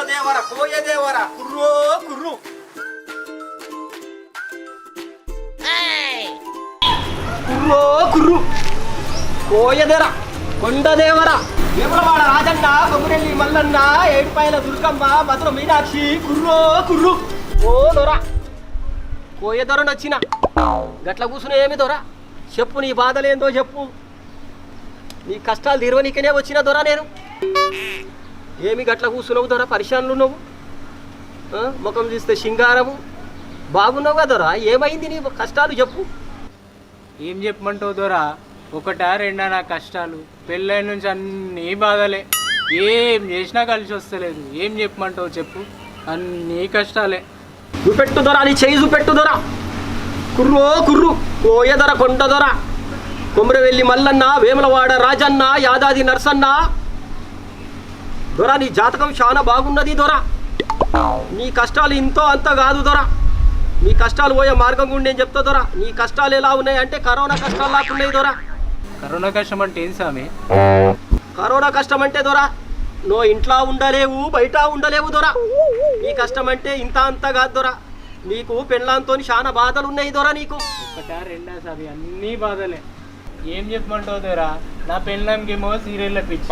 కోసిన దేవర కోయ దేవర కుర్రో కుర్రు కుర్రో కుర్రు కోయదేర కొండదేవర వేములవాడ రాజన్న కొమ్మిరెల్లి మల్లన్న ఏడుపాయల దుర్గమ్మ మధుర మీనాక్షి కుర్రో కుర్రు ఓ దొర కోయ దొర నచ్చిన గట్ల కూర్చుని ఏమి దొర చెప్పు నీ బాధలేందో చెప్పు నీ కష్టాలు తీర్వనీకనే వచ్చిన దొర నేను ఏమి గట్ల కూర్చున్నావు దొర? పరిశాన్లు నువ్వు ఆ, ముఖం చూస్తే శృంగారము. బాగున్నావు కదా దొర ఏమైంది నీ కష్టాలు చెప్పు. ఏం చెప్పమంటావు దొరా? ఒకటా రెండా నా కష్టాలు? పెళ్ళైన నుంచి అన్నీ బాధలే. ఏం చేసినా కలిసి వస్తలేదు. ఏం చెప్పమంటావు చెప్పు? అన్నీ కష్టాలే. చూపెట్టు దొర నీ చేయి చూపెట్టు దొర. కుర్రో కుర్రు కోయ దొర కొండ దొర కొమరవెల్లి మల్లన్న వేములవాడ రాజన్న యాదాది నర్సన్న. దొర నీ జాతకం చాలా బాగున్నది దొర. నీ కష్టాలు ఇంతో అంత కాదు దొర. నీ కష్టాలు పోయే మార్గం గుండి నేను చెప్తా దొర. నీ కష్టాలు ఎలా ఉన్నాయి అంటే కరోనా కష్టాలు లాక్కున్నాయి దొర. కరోనా కష్టం అంటే ఏం స్వామి? కరోనా కష్టం అంటే దొర నువ్వు ఇంట్లో ఉండలేవు బయట ఉండలేవు దొర. నీ కష్టం అంటే ఇంత అంత కాదు దొర. నీకు పెళ్ళాంతో చాలా బాధలు ఉన్నాయి దొర నీకు. ఒకటా రెండా స్వామి? అన్నీ బాధలే. ఏం చెప్పమంటావు దొరా? నా పెళ్ళంకేమో సీరియల్లో పిచ్చి.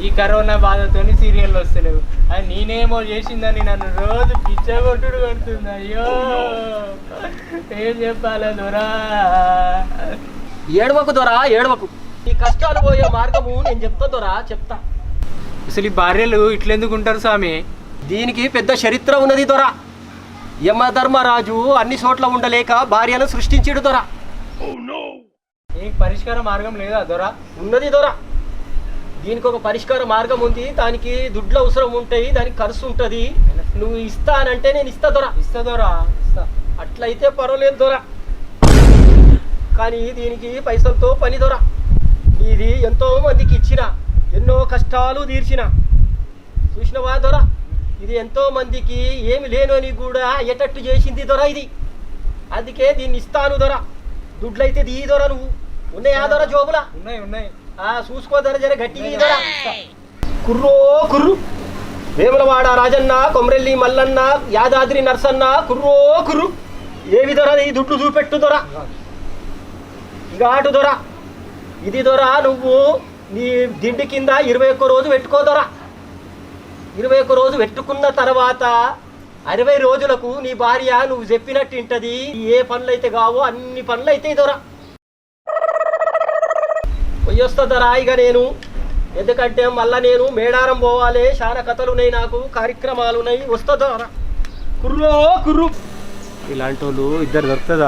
ఈ కరోనా బాధతోని సీరియల్ వస్తలేవు. అది నేనేమో చేసిందని నన్ను రోజు పిచ్చగొట్టుడు కొడుతుంది అయ్యో! ఏం చెప్పాలా దొరా? ఏడవకు దొర ఏడవకు. నీ కష్టాలు పోయే మార్గము నేను చెప్తా దొర చెప్తా. అసలు ఈ భార్యలు ఇట్లెందుకు ఉంటారు స్వామి? దీనికి పెద్ద చరిత్ర ఉన్నది దొర. యమధర్మరాజు అన్ని చోట్ల ఉండలేక భార్యను సృష్టించాడు దొర. ఈ పరిష్కార మార్గం లేదా దొరా? ఉన్నది దొర. దీనికి ఒక పరిష్కార మార్గం ఉంది. దానికి దుడ్లు అవసరం ఉంటాయి. దానికి ఖర్చు ఉంటుంది. నువ్వు ఇస్తానంటే నేను ఇస్తా దొర. ఇస్తా దొరా. ఇస్తా. అట్లయితే పర్వాలేదు దొర. కానీ దీనికి పైసలతో పని దొర. ఇది ఎంతో మందికి ఇచ్చిన ఎన్నో కష్టాలు తీర్చిన. చూసినవా దొర? ఇది ఎంతో మందికి ఏమి లేనని కూడా అయ్యేటట్టు చేసింది దొర ఇది. అందుకే దీన్ని ఇస్తాను దొర. దుడ్లైతే దీ దొర నువ్వు. ఉన్నాయా దొర జోబులా? ఉన్నాయి ఉన్నాయి. ఆ చూసుకో దొర జర కుర్రో కుర్రు. వేములవాడ రాజన్న కొమరెల్లి మల్లన్న యాదాద్రి నర్సన్న కుర్రో కుర్రు. ఏవి దొర ఈ దుడ్లు చూపెట్టు దొర. ఇక ఆటు దొర. ఇది దొర నువ్వు నీ దిండి కింద ఇరవై ఒక్క రోజు పెట్టుకో దొర. ఇరవై ఒక్క రోజు పెట్టుకున్న తర్వాత అరవై రోజులకు నీ భార్య నువ్వు చెప్పినట్టు ఇంటది. ఏ పనులు అయితే కావో అన్ని పనులు అయితే దొర. పోయొస్తా దొర ఇక నేను? ఎందుకంటే మళ్ళా నేను మేడారం పోవాలి చాలా కథలు ఉన్నాయి నాకు కార్యక్రమాలు ఉన్నాయి వస్తా కుర్రో కుర్రు. ఇలాంటి వాళ్ళు ఇద్దరు దొరుకుతుంది